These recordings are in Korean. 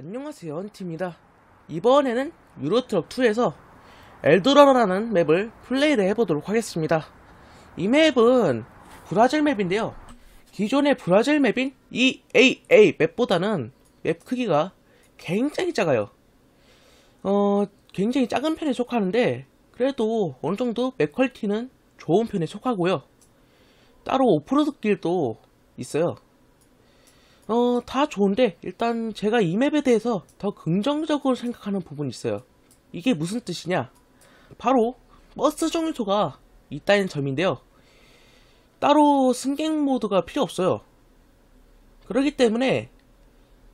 안녕하세요 헌티입니다. 이번에는 유로트럭2에서 엘도라라는 맵을 플레이를 해보도록 하겠습니다. 이 맵은 브라질 맵인데요. 기존의 브라질 맵인 EAA 맵보다는 맵 크기가 굉장히 작아요. 어 굉장히 작은 편에 속하는데 그래도 어느정도 맵 퀄리티는 좋은 편에 속하고요. 따로 오프로드 길도 있어요 어, 다 좋은데, 일단 제가 이 맵에 대해서 더 긍정적으로 생각하는 부분이 있어요. 이게 무슨 뜻이냐? 바로, 버스 정류소가 있다는 점인데요. 따로 승객 모드가 필요 없어요. 그렇기 때문에,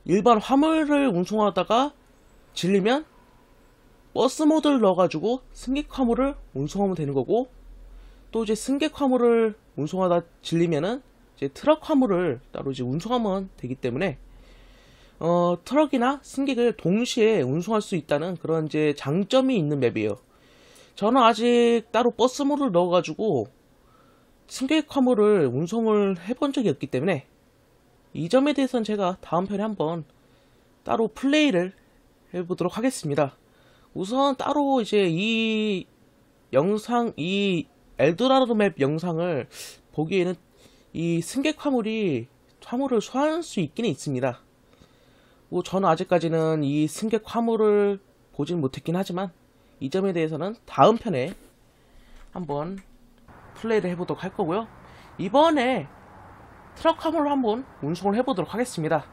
일반 화물을 운송하다가 질리면, 버스 모드를 넣어가지고 승객 화물을 운송하면 되는 거고, 또 이제 승객 화물을 운송하다 질리면은, 이제 트럭 화물을 따로 이제 운송하면 되기 때문에 어, 트럭이나 승객을 동시에 운송할 수 있다는 그런 이제 장점이 있는 맵이에요. 저는 아직 따로 버스 모드를 넣어가지고 승객 화물을 운송을 해본 적이 없기 때문에 이 점에 대해서는 제가 다음 편에 한번 따로 플레이를 해보도록 하겠습니다. 우선 따로 이제 이 영상, 이 엘도라도 맵 영상을 보기에는 이 승객 화물이 화물을 소환할 수 있기는 있습니다. 뭐 저는 아직까지는 이 승객 화물을 보진 못했긴 하지만 이 점에 대해서는 다음 편에 한번 플레이를 해보도록 할 거고요. 이번에 트럭 화물을 한번 운송을 해보도록 하겠습니다.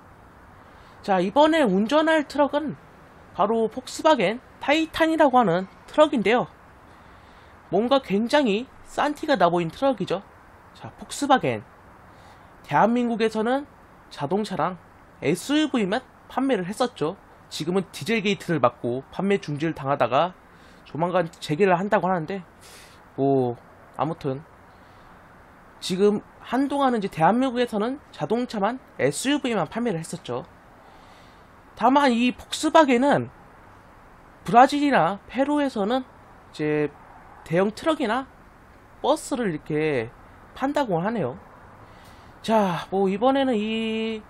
자 이번에 운전할 트럭은 바로 폭스바겐 타이탄이라고 하는 트럭인데요. 뭔가 굉장히 싼 티가 나 보인 트럭이죠. 자, 폭스바겐. 대한민국에서는 자동차랑 SUV만 판매를 했었죠. 지금은 디젤 게이트를 받고 판매 중지를 당하다가 조만간 재개를 한다고 하는데, 뭐, 아무튼. 지금 한동안은 이제 대한민국에서는 자동차만 SUV만 판매를 했었죠. 다만 이 폭스바겐은 브라질이나 페루에서는 이제 대형 트럭이나 버스를 이렇게 판다고 하네요. 자, 뭐 이번에는 이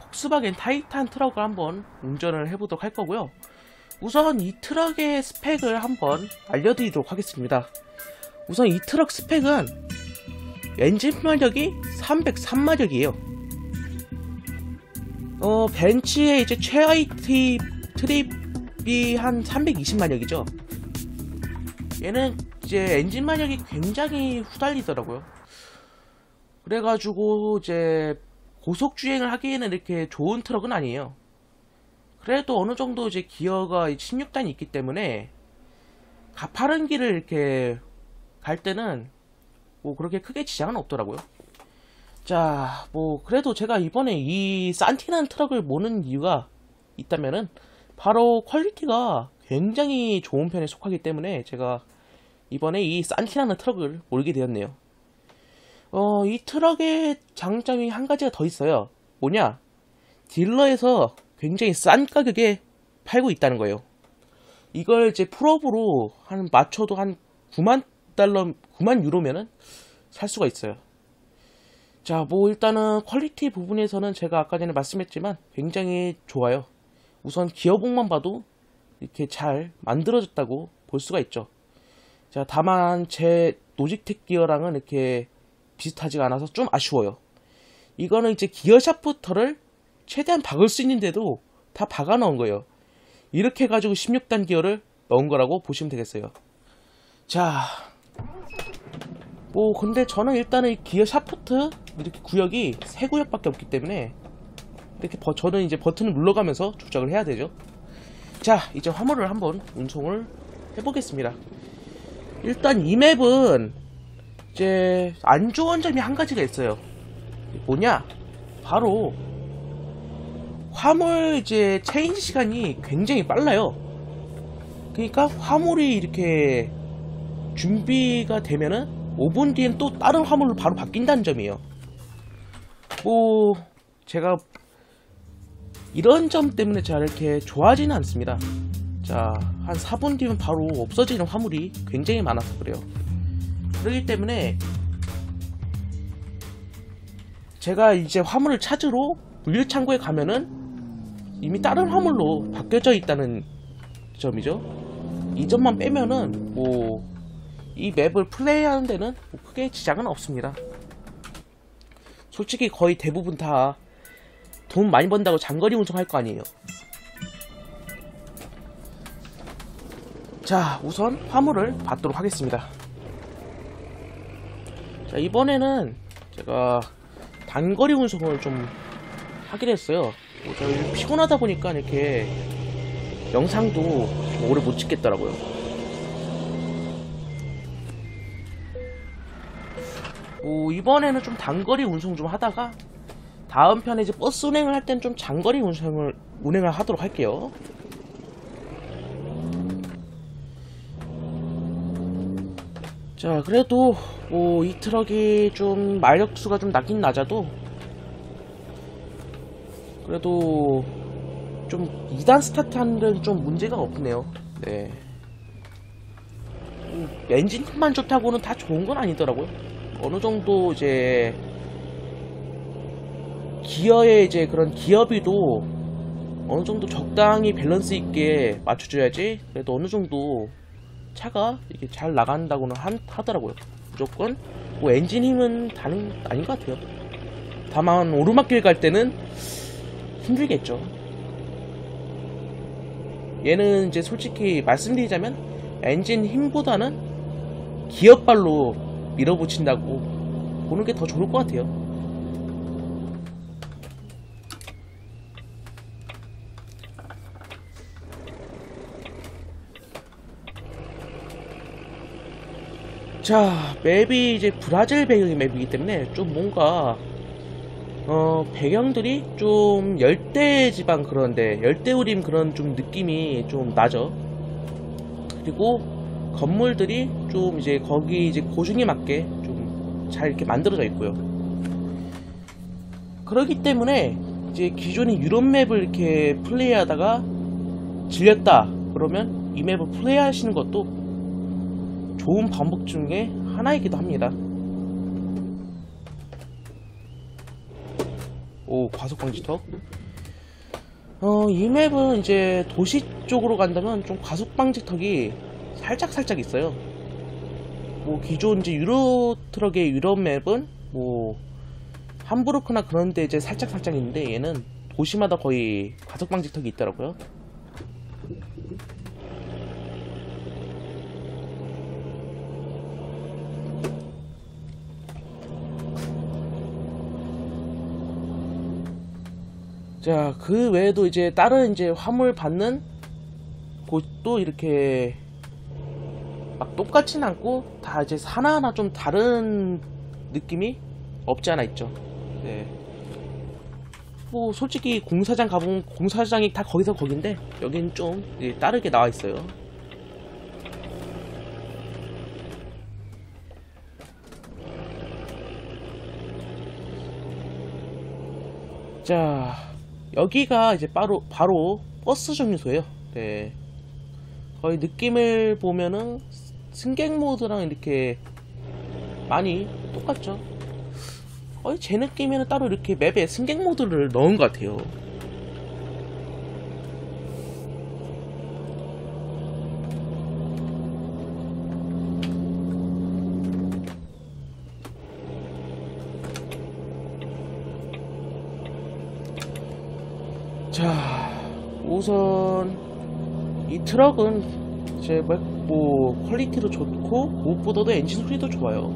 폭스바겐 타이탄 트럭을 한번 운전을 해보도록 할 거고요. 우선 이 트럭의 스펙을 한번 알려드리도록 하겠습니다. 우선 이 트럭 스펙은 엔진 마력이 303마력이에요. 어, 벤츠의 이제 최하위 트립이 한 320마력이죠. 얘는 이제 엔진 마력이 굉장히 후달리더라고요. 그래가지고 이제 고속 주행을 하기에는 이렇게 좋은 트럭은 아니에요. 그래도 어느 정도 이제 기어가 16단이 있기 때문에 가파른 길을 이렇게 갈 때는 뭐 그렇게 크게 지장은 없더라고요. 자, 뭐 그래도 제가 이번에 이 산티난 트럭을 모는 이유가 있다면은 바로 퀄리티가 굉장히 좋은 편에 속하기 때문에 제가 이번에 이 산티나는 트럭을 몰게 되었네요. 어, 이 트럭의 장점이 한 가지가 더 있어요. 뭐냐? 딜러에서 굉장히 싼 가격에 팔고 있다는 거예요. 이걸 이제 풀업으로 한 맞춰도 한 9만 달러, 9만 유로면은 살 수가 있어요. 자, 뭐 일단은 퀄리티 부분에서는 제가 아까 전에 말씀했지만 굉장히 좋아요. 우선 기어봉만 봐도 이렇게 잘 만들어졌다고 볼 수가 있죠. 자, 다만 제 노직텍 기어랑은 이렇게 비슷하지가 않아서 좀 아쉬워요. 이거는 이제 기어 샤프터를 최대한 박을 수 있는데도 다 박아 넣은 거예요. 이렇게 해가지고 16단 기어를 넣은 거라고 보시면 되겠어요. 자, 뭐 근데 저는 일단은 이 기어 샤프트 이렇게 구역이 세 구역밖에 없기 때문에 이렇게 버, 저는 이제 버튼을 눌러가면서 조작을 해야 되죠. 자, 이제 화물을 한번 운송을 해보겠습니다. 일단 이 맵은 이제 안 좋은 점이 한 가지가 있어요. 뭐냐? 바로 화물 이제 체인지 시간이 굉장히 빨라요. 그러니까 화물이 이렇게 준비가 되면은 5분 뒤엔 또 다른 화물로 바로 바뀐다는 점이에요. 뭐 제가 이런 점 때문에 제가 이렇게 좋아하지는 않습니다. 자, 한 4분 뒤면 바로 없어지는 화물이 굉장히 많아서 그래요. 그렇기 때문에 제가 이제 화물을 찾으러 물류창고에 가면은 이미 다른 화물로 바뀌어져 있다는 점이죠. 이 점만 빼면은 뭐 이 맵을 플레이하는 데는 뭐 크게 지장은 없습니다. 솔직히 거의 대부분 다 돈 많이 번다고 장거리 운송할 거 아니에요. 자, 우선 화물을 받도록 하겠습니다. 자, 이번에는 제가 단거리 운송을 좀 하긴 했어요. 뭐 저희 피곤하다 보니까 이렇게 영상도 좀 오래 못 찍겠더라고요. 뭐 이번에는 좀 단거리 운송 좀 하다가 다음 편에 이제 버스 운행을 할 땐 좀 장거리 운송을 운행을 하도록 할게요. 자, 그래도 뭐 이 트럭이 좀 마력수가 좀 낮긴 낮아도 그래도 좀 2단 스타트 하는 데는 좀 문제가 없네요. 네. 음, 엔진만 좋다고는 다 좋은 건 아니더라고요. 어느 정도 이제 기어의 이제 그런 기어비도 어느 정도 적당히 밸런스 있게 맞춰줘야지 그래도 어느 정도 차가 이게 잘 나간다고는 한- 하더라고요. 무조건 뭐 엔진 힘은 다는 아닌 것 같아요. 다만 오르막길 갈 때는 힘들겠죠. 얘는 이제 솔직히 말씀드리자면 엔진 힘보다는 기어발로 밀어붙인다고 보는 게 더 좋을 것 같아요. 자, 맵이 이제 브라질 배경의 맵이기 때문에 좀 뭔가 어, 배경들이 좀 열대 지방 그런데 열대 우림 그런 좀 느낌이 좀 나죠. 그리고 건물들이 좀 이제 거기 이제 고중에 맞게 좀 잘 이렇게 만들어져 있고요. 그렇기 때문에 이제 기존의 유럽 맵을 이렇게 플레이하다가 질렸다 그러면 이 맵을 플레이하시는 것도 좋은 방법 중에 하나이기도 합니다. 오 과속 방지턱. 어, 이 맵은 이제 도시 쪽으로 간다면 좀 과속 방지턱이 살짝 살짝 있어요. 뭐 기존 이제 유로 트럭의 유럽 맵은 뭐 함부르크나 그런데 이제 살짝 살짝 있는데 얘는 도시마다 거의 과속 방지턱이 있더라고요. 자, 그 외에도 이제 다른 이제 화물 받는 곳도 이렇게 막 똑같진 않고 다 이제 하나하나 좀 다른 느낌이 없지 않아 있죠. 네. 뭐 솔직히 공사장 가보면 공사장이 다 거기서 거긴데 여긴 좀 예, 다르게 나와 있어요. 자, 여기가 이제 바로 바로 버스 정류소예요. 네. 거의 느낌을 보면은 승객 모드랑 이렇게 많이 똑같죠. 거의 제 느낌에는 따로 이렇게 맵에 승객 모드를 넣은 것 같아요. 자, 우선 이 트럭은 이제 뭐, 뭐 퀄리티도 좋고 무엇보다도 엔진 소리도 좋아요.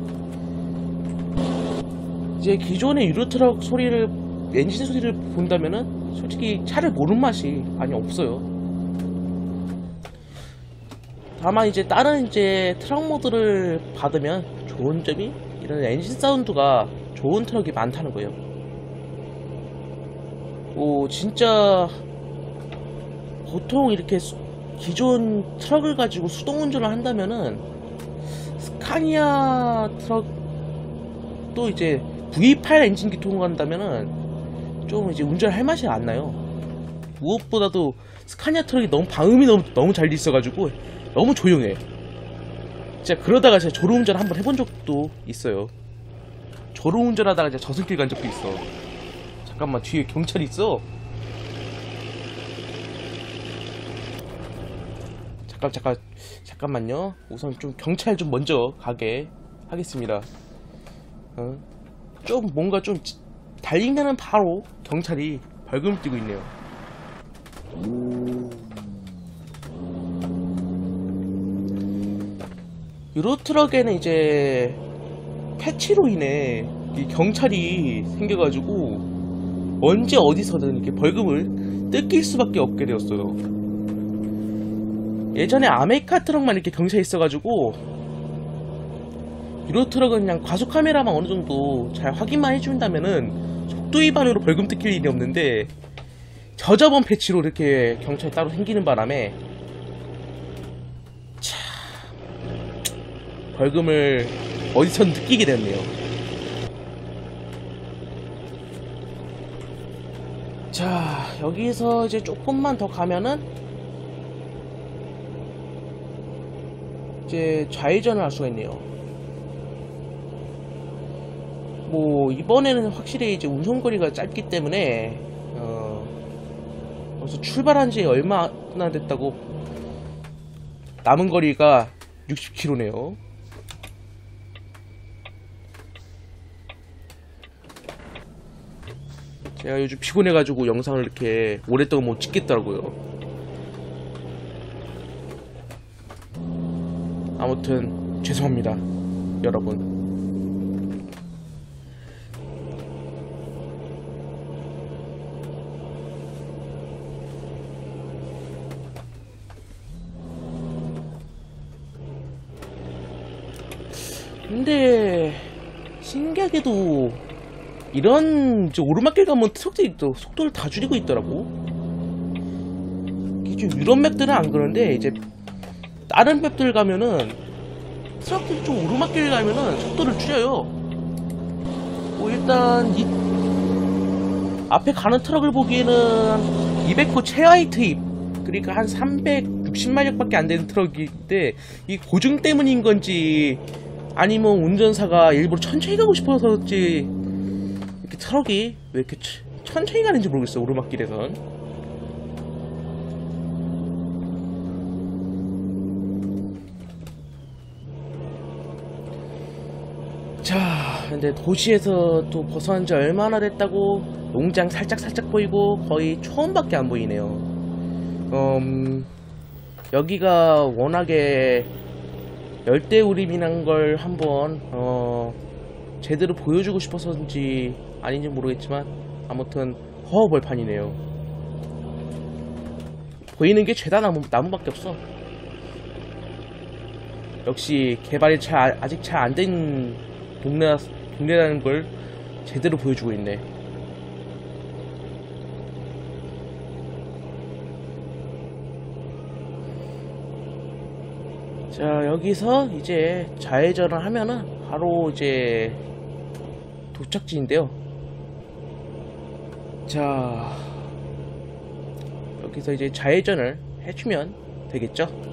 이제 기존의 유로 트럭 소리를 엔진 소리를 본다면은 솔직히 차를 모르는 맛이 많이 없어요. 다만 이제 다른 이제 트럭 모드를 받으면 좋은 점이 이런 엔진 사운드가 좋은 트럭이 많다는 거예요. 오 진짜 보통 이렇게 수- 기존 트럭을 가지고 수동 운전을 한다면은 스카니아 트럭도 이제 V8 엔진 기통을 간다면은 좀 이제 운전할 맛이 안 나요. 무엇보다도 스카니아 트럭이 너무 방음이 너무 너무 잘 돼 있어가지고 너무 조용해. 진짜 그러다가 제가 졸음운전 한번 해본 적도 있어요. 졸음운전하다가 이제 저승길 간 적도 있어. 잠깐만 뒤에 경찰 있어. 잠깐 잠깐 잠깐만요. 우선 좀 경찰 좀 먼저 가게 하겠습니다. 어? 좀 뭔가 좀 지- 달리면은 바로 경찰이 벌금 뛰고 있네요. 유로 트럭에는 이제 패치로 인해 이 경찰이 생겨가지고 언제 어디서든 이렇게 벌금을 뜯길 수밖에 없게 되었어요. 예전에 아메리카 트럭만 이렇게 경찰이 있어가지고 유로 트럭은 그냥 과속 카메라만 어느 정도 잘 확인만 해준다면은 속도 위반으로 벌금 뜯길 일이 없는데 저저번 패치로 이렇게 경찰이 따로 생기는 바람에 참 벌금을 어디선 느끼게 됐네요. 자 여기서 이제 조금만 더 가면은 이제 좌회전을 할 수가 있네요. 뭐 이번에는 확실히 이제 운송거리가 짧기 때문에 어 벌써 출발한 지 얼마나 됐다고 남은 거리가 60km네요. 제가 요즘 피곤해가지고 영상을 이렇게 오랫동안 못 찍겠더라고요. 아무튼 죄송합니다, 여러분. 근데 신기하게도 이런 오르막길 가면 트럭들이 또 속도를 다 줄이고 있더라고. 이게 좀 유럽 맵들은 안 그런데 이제 다른 맵들 가면은 트럭들이 좀 오르막길 가면은 속도를 줄여요. 뭐 일단 이 앞에 가는 트럭을 보기에는 200호 최하위 투입 그러니까 한 360마력밖에 안 되는 트럭인데 이 고증 때문인 건지 아니면 운전사가 일부러 천천히 가고 싶어서지 이렇게 트럭이 왜 이렇게 천- 천천히 가는지 모르겠어 오르막길에선 자 근데 도시에서 또 벗어난 지 얼마나 됐다고 농장 살짝살짝 보이고 거의 초원밖에 안 보이네요 음 여기가 워낙에 열대우림이란 걸 한번 어 제대로 보여주고 싶어서인지 아닌지 모르겠지만 아무튼 허허벌판이네요. 보이는 게 죄다 나무, 나무밖에 없어. 역시 개발이 잘, 아직 잘 안 된 동네, 동네라는 걸 제대로 보여주고 있네. 자, 여기서 이제 좌회전을 하면은 바로 이제 도착지인데요. 자, 여기서 이제 좌회전을 해주면 되겠죠?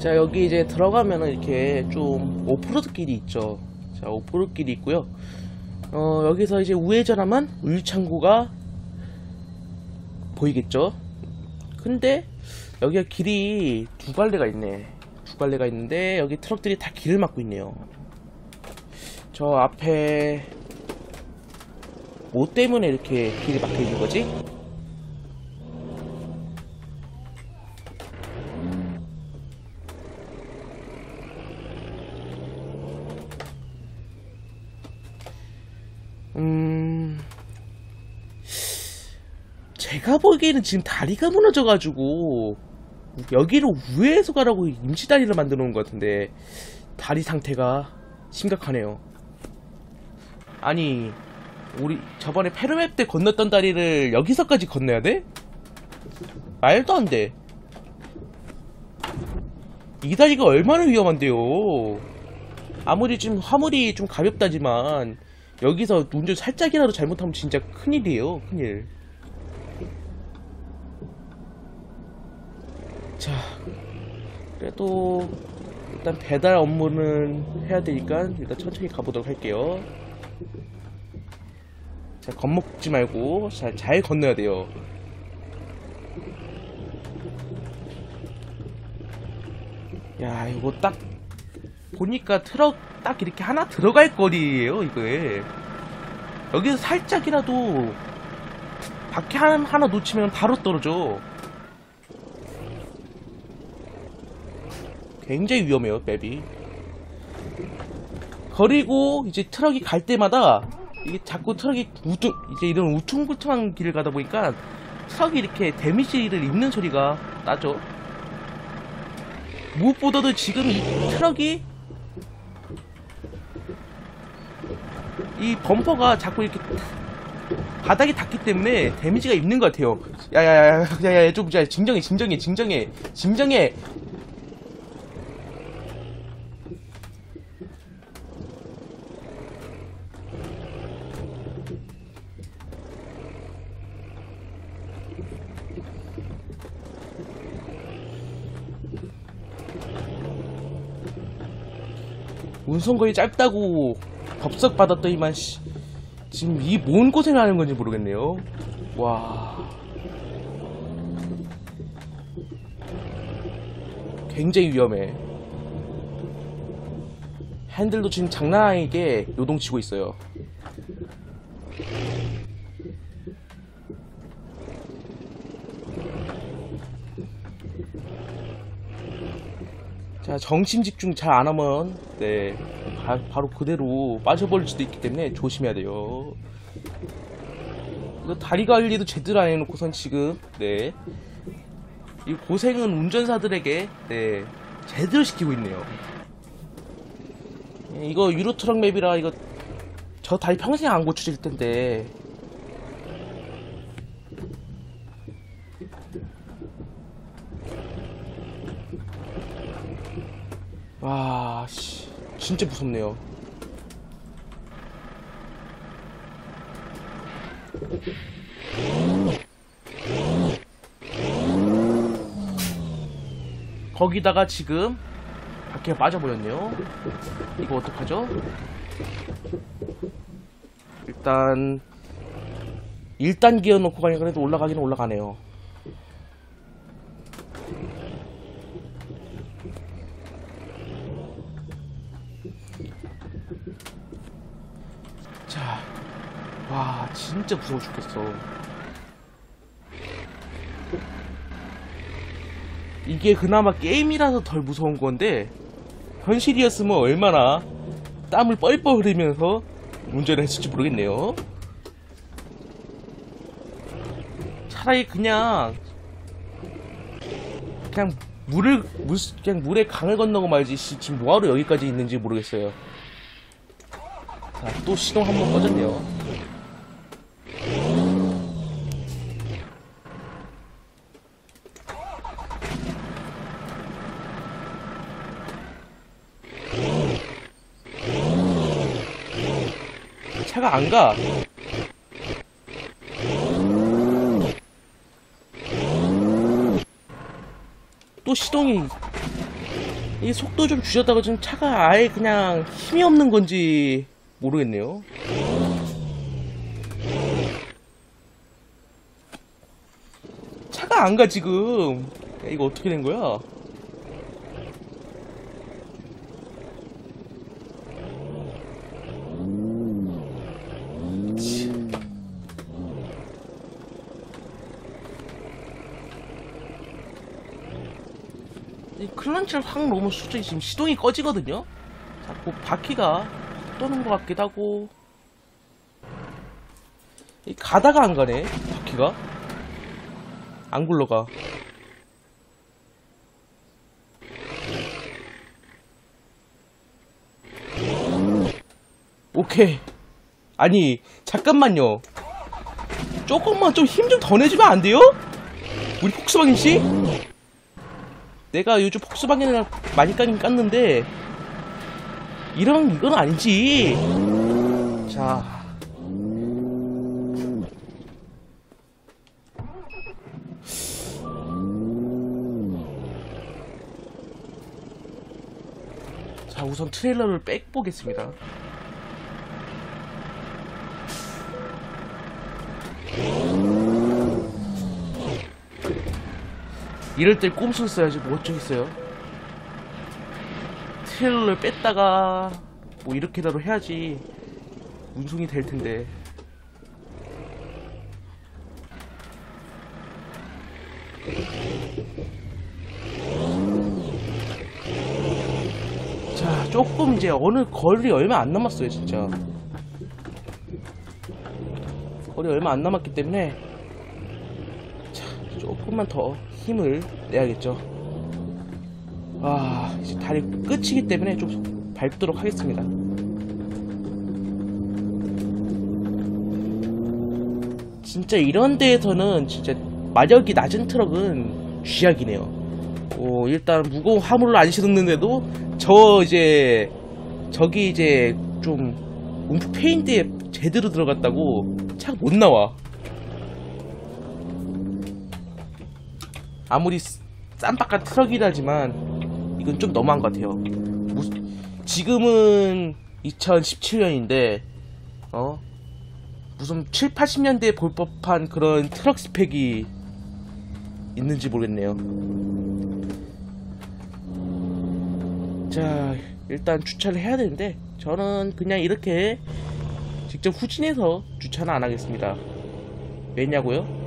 자 여기 이제 들어가면은 이렇게 좀 오프로드 길이 있죠. 자 오프로드 길이 있고요. 어 여기서 이제 우회전하면 우유창고가 보이겠죠? 근데 여기가 길이 두 갈래가 있네. 두 갈래가 있는데 여기 트럭들이 다 길을 막고 있네요. 저 앞에 뭐 때문에 이렇게 길이 막혀 있는 거지? 음, 보기에는 지금 다리가 무너져가지고 여기로 우회해서 가라고 임시 다리를 만들어 놓은 것 같은데 다리 상태가 심각하네요. 아니, 우리 저번에 페르맵 때 건넜던 다리를 여기서까지 건너야 돼? 말도 안 돼. 이 다리가 얼마나 위험한데요. 아무리 좀 화물이 좀 가볍다지만 여기서 운전 살짝이라도 잘못하면 진짜 큰일이에요 큰일 자 그래도 일단 배달 업무는 해야 되니까 일단 천천히 가보도록 할게요. 자 겁먹지 말고 잘, 잘 건너야 돼요. 야 이거 딱 보니까 트럭 딱 이렇게 하나 들어갈 거리예요 이거에 여기서 살짝이라도 바퀴 하나 놓치면 바로 떨어져 굉장히 위험해요 맵이 그리고 이제 트럭이 갈 때마다 이게 자꾸 트럭이 우퉁 이제 이런 우퉁불퉁한 길을 가다 보니까 트럭이 이렇게 데미지를 입는 소리가 나죠 무엇보다도 지금 이 트럭이 이 범퍼가 자꾸 이렇게 바닥에 닿기 때문에 데미지가 입는 것 같아요. 야야야, 야야야, 좀 야, 진정해, 진정해, 진정해, 진정해. 운송거리 짧다고 법석 받았더니만 씨, 지금 이 뭔 고생을 하는 건지 모르겠네요. 와. 굉장히 위험해. 핸들도 지금 장난 아니게 요동치고 있어요. 자, 정신 집중 잘 안 하면, 네, 바, 바로 그대로 빠져버릴 수도 있기 때문에 조심해야 돼요. 이거 다리 관리도 제대로 안 해놓고선 지금, 네, 이 고생은 운전사들에게, 네, 제대로 시키고 있네요. 예, 이거 유로트럭 맵이라 이거 저 다리 평생 안 고쳐질 텐데. 와, 씨, 진짜 무섭네요. 거기다가 지금 바퀴가 빠져버렸네요. 이거 어떡하죠? 일단 1단 기어 놓고 가니까 그래도 올라가기는 올라가네요. 자, 와, 진짜 무서워 죽겠어. 이게 그나마 게임이라서 덜 무서운 건데, 현실이었으면 얼마나 땀을 뻘뻘 흘리면서 운전을 했을지 모르겠네요. 차라리 그냥, 그냥 물을, 물, 그냥 물에 강을 건너고 말지, 씨, 지금 뭐하러 여기까지 있는지 모르겠어요. 자, 또 시동 한 번 꺼졌네요. 차가 안 가. 또 시동이 이 속도 좀 줄였다가 지금 차가 아예 그냥 힘이 없는 건지 모르겠네요. 차가 안 가 지금. 야, 이거 어떻게 된 거야? 이 클런치를 확 놓으면 수준이 지금 시동이 꺼지거든요? 자꾸 바퀴가 떠는 것 같기도 하고 이 가다가 안 가네 바퀴가 안 굴러가 오케이 아니 잠깐만요 조금만 좀 힘 좀 더 내주면 안 돼요? 우리 폭스바겐 씨? 내가 요즘 폭스바겐을 많이 까긴 깠는데 이런 이건 아니지 자. 자, 우선 트레일러를 빽 보겠습니다. 이럴 때 꼼수를 써야지 뭐 어쩌겠어요. 트레일러를 뺐다가 뭐 이렇게라도 해야지 운송이 될 텐데. 자, 조금 이제 어느 거리 얼마 안 남았어요, 진짜. 거리 얼마 안 남았기 때문에 자, 조금만 더 힘을 내야겠죠. 아, 이제 다리 끝이기 때문에 좀 밟도록 하겠습니다. 진짜 이런 데에서는 진짜 마력이 낮은 트럭은 쥐약이네요. 어, 일단 무거운 화물을 안 실었는데도 저 이제 저기 이제 좀 움프 페인트에 제대로 들어갔다고 차가 못 나와. 아무리 쌈박한 트럭이라지만 이건 좀 너무한 것 같아요. 지금은 2017년인데 어 무슨 7, 80년대에 볼 법한 그런 트럭 스펙이 있는지 모르겠네요. 자, 일단 주차를 해야 되는데 저는 그냥 이렇게 직접 후진해서 주차는 안 하겠습니다. 왜냐고요?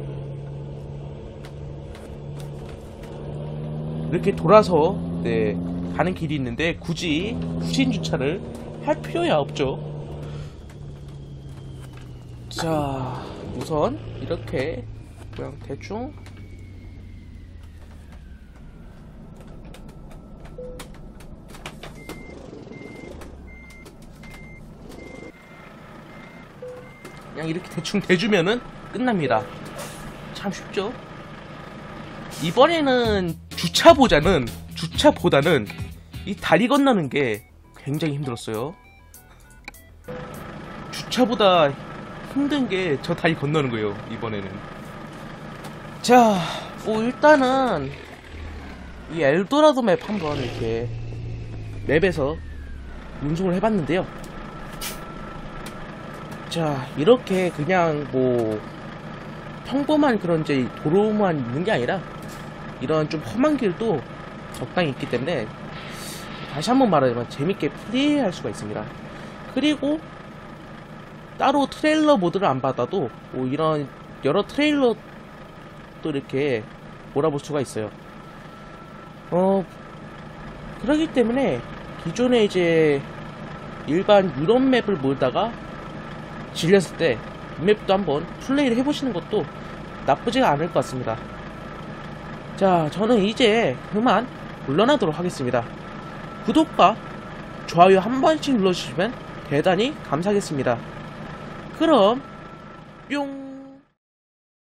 이렇게 돌아서 네, 가는 길이 있는데 굳이 후진 주차를 할 필요야 없죠. 자, 우선 이렇게 그냥 대충 그냥 이렇게 대충 대주면은 끝납니다. 참 쉽죠? 이번에는 주차보다는 주차보다는 이 다리 건너는 게 굉장히 힘들었어요. 주차보다 힘든 게 저 다리 건너는 거예요, 이번에는. 자, 뭐 일단은 이 엘도라도 맵 한번 이렇게 맵에서 운송을 해봤는데요. 자, 이렇게 그냥 뭐 평범한 그런 이제 도로만 있는 게 아니라 이런 좀 험한 길도 적당히 있기 때문에 다시 한번 말하자면 재밌게 플레이할 수가 있습니다. 그리고 따로 트레일러 모드를 안 받아도 뭐 이런 여러 트레일러 또 이렇게 몰아볼 수가 있어요. 어 그러기 때문에 기존에 이제 일반 유럽 맵을 몰다가 질렸을 때이 맵도 한번 플레이를 해보시는 것도 나쁘지가 않을 것 같습니다. 자, 저는 이제 그만 물러나도록 하겠습니다. 구독과 좋아요 한 번씩 눌러주시면 대단히 감사하겠습니다. 그럼 뿅